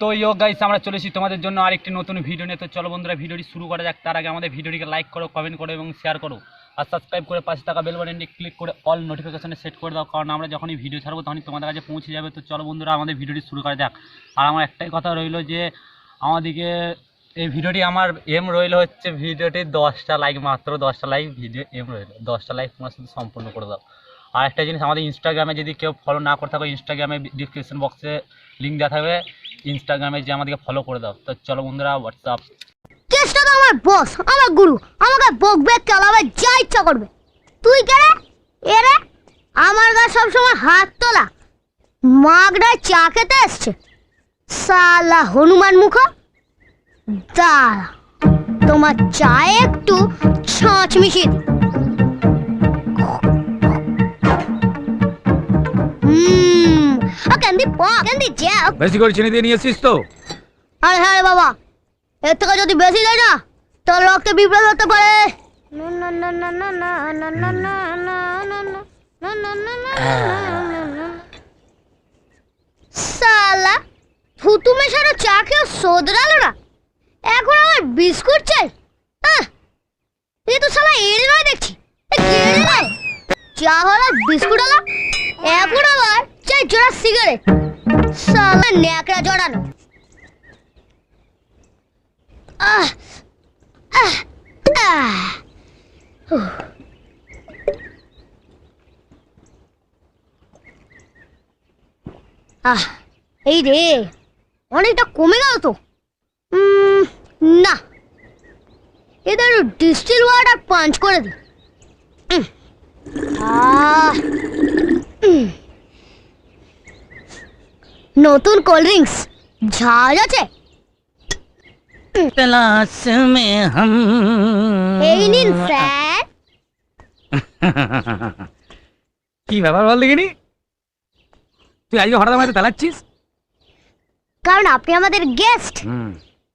তো ইয়ো গাইস, আমরা চলেছি তোমাদের জন্য আরেকটি নতুন ভিডিও নিয়ে। তো চলো বন্ধুরা ভিডিওটি শুরু করা যাক। তার আগে আমাদের ভিডিওটিকে লাইক করো কমেন্ট করো এবং শেয়ার করো। আর সাবস্ক্রাইব করে পাশে থাকা বেল বাটনটি ক্লিক করে অল নোটিফিকেশনে সেট করে দাও। কারণ আমরা যখনই ভিডিও ছাড়বো, তখনই তোমাদের কাছে পৌঁছে যাবে। তো চলো বন্ধুরা, আমাদের ভিডিওটি শুরু করা যাক। আর আমার একটাই কথা রইল যে আমাদেরকে এই ভিডিওটি আমার এম রইল হচ্ছে ভিডিওটি দশটা লাইক মাত্র দশটা লাইক ভিডিও এম রইল। দশটা লাইক তোমার সাথে সম্পূর্ণ করে দাও। আর একটা জিনিস, আমাদের ইনস্টাগ্রামে যদি কেউ ফলো না করে থাকো ইনস্টাগ্রামে ডিসক্রিপশন বক্সে লিঙ্ক দেওয়া থাকবে। ইনস্টাগ্রামে যে আমাদেরকে ফলো করে দাও। তো চলো বন্ধুরা হোয়াটসঅ্যাপ কেসটা তো আমার বস আমার গুরু, আমাকে বকবে চালাবে যা ইচ্ছা করবে। তুই কে রে? এ রে? আমার গা সবসময় হাত তোলা। মাগড়ায় চা খেতে এসছে। সালা হনুমান মুখ। দাঁড়া, তোমার চায়ে একটু ছাঁচ মিশিয়ে দিই। বেশি করে চিনি দিয়ে নিয়ে এসছিস তো আরে হ্যাঁ রে বাবা এর থেকে যদি বেশি দেয় না তোর রক্তে বিপ্লব হতে পারে সালা থুতু মেশানো চা খেয়ে শোধরালো না এখন আমার বিস্কুট চাই আহ, এ তো সালা এড়ে নয় দেখছি এ কেড়ে নয় চা হলো বিস্কুট হলো এখন আবার চাই জোড়া সিগারেট সালা ন্যাকড়া জড়ানো আহ আহ আহ উহ। আহ এই রে অনেকটা কমে গেল তো উম, না এদের ডিস্টিল ওয়াটার পাঞ্চ করে দি উম, আহ, নতুন কোল্ড ড্রিঙ্কস। ঝাল আছে। ক্লাস মে হাম। এই নিন স্যার। কি ব্যাপার বল দেখিনি? তুই আজকে হঠাৎ আমাদের তালাচ্ছিস? কারণ আপনি আমাদের গেস্ট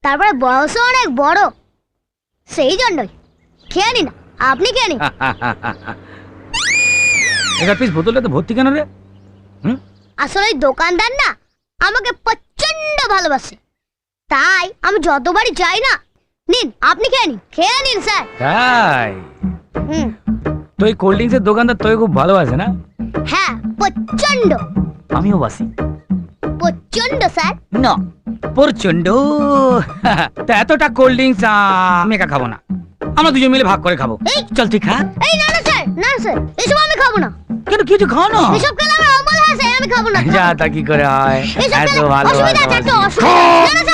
তারপরে বয়স অনেক বড়। সেই জন্যই। খেয়ে নিন আপনি খেয়ে নিন। এটা পিস বোতলটা তো ভর্তি কেন রে? আসলে ওই দোকানদার না আমাকে প্রচণ্ড ভালোবাসে। তাই আমি যতবারই যাই না নিন আপনি খেয়ে নিন খেয়ে নিন স্যার। তাই? হুম। তো এই কোল্ড ড্রিঙ্কসের দোকানদার তোকে খুব ভালোবাসে না? হ্যাঁ প্রচণ্ড আমিও বাসি। প্রচণ্ড স্যার। না প্রচণ্ড তা এতটা কোল্ড ড্রিঙ্কস আমি একা খাব না। আমরা দুজন মিলে ভাগ করে খাব। এই! চল তুই খা। এই না না স্যার না না, স্যার এসব আমি খাব না। কেন কিছু খাও না? এসব খেলে খাব না। যা তা কি করে হয়? এত ভালো অসুবিধা আছে একটা অসুবিধা।